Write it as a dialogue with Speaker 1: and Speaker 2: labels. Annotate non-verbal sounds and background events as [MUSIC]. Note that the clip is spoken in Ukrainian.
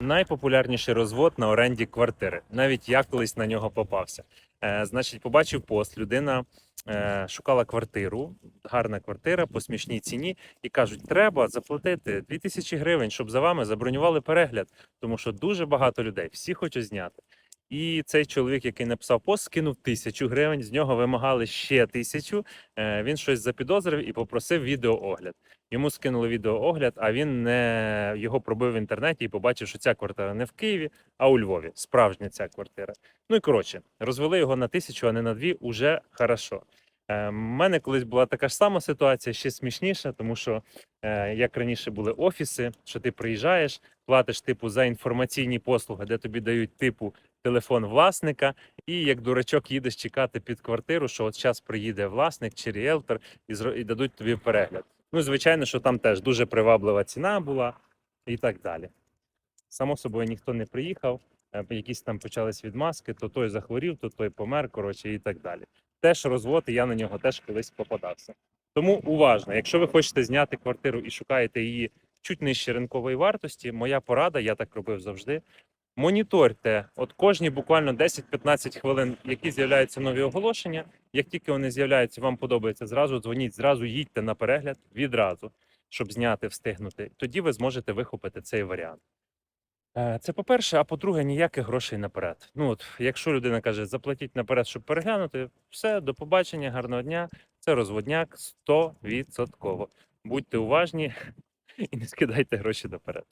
Speaker 1: Найпопулярніший розвод на оренді квартири. Навіть я колись на нього попався. Е, значить, побачив пост. Людина е, шукала квартиру, гарна квартира по смішній ціні, і кажуть, треба заплатити 2000 гривень, щоб за вами забронювали перегляд, тому що дуже багато людей, всі хочуть зняти. І цей чоловік, який написав пост, скинув тисячу гривень. З нього вимагали ще тисячу. Е, він щось запідозрив і попросив відеоогляд. Йому скинули відеоогляд, а він не його пробив в інтернеті і побачив, що ця квартира не в Києві, а у Львові. Справжня ця квартира. Ну і коротше, розвели його на тисячу, а не на дві. Уже хорошо. У мене колись була така ж сама ситуація, ще смішніша, тому що е, як раніше були офіси, що ти приїжджаєш, платиш типу за інформаційні послуги, де тобі дають типу телефон власника, і як дурачок їдеш чекати під квартиру, що от зараз приїде власник чи ріелтор і, і дадуть тобі перегляд. Ну, звичайно, що там теж дуже приваблива ціна була і так далі. Само собою ніхто не приїхав, е, якісь там почались відмазки, то той захворів, то той помер, коротше, і так далі. Теж розвод, і я на нього теж колись попадався. Тому уважно, якщо ви хочете зняти квартиру і шукаєте її чуть нижче ринкової вартості, моя порада, я так робив завжди. Моніторте, от кожні буквально 10-15 хвилин, які з'являються нові оголошення. Як тільки вони з'являються, вам подобається, зразу дзвоніть, зразу їдьте на перегляд відразу, щоб зняти, встигнути. Тоді ви зможете вихопити цей варіант. Е, Це по-перше, а по-друге, ніяких грошей наперед. Ну от, якщо людина каже, заплатіть наперед, щоб переглянути, все, до побачення, гарного дня. Це розводняк 100%. Будьте уважні [LAUGHS] і не скидайте гроші наперед.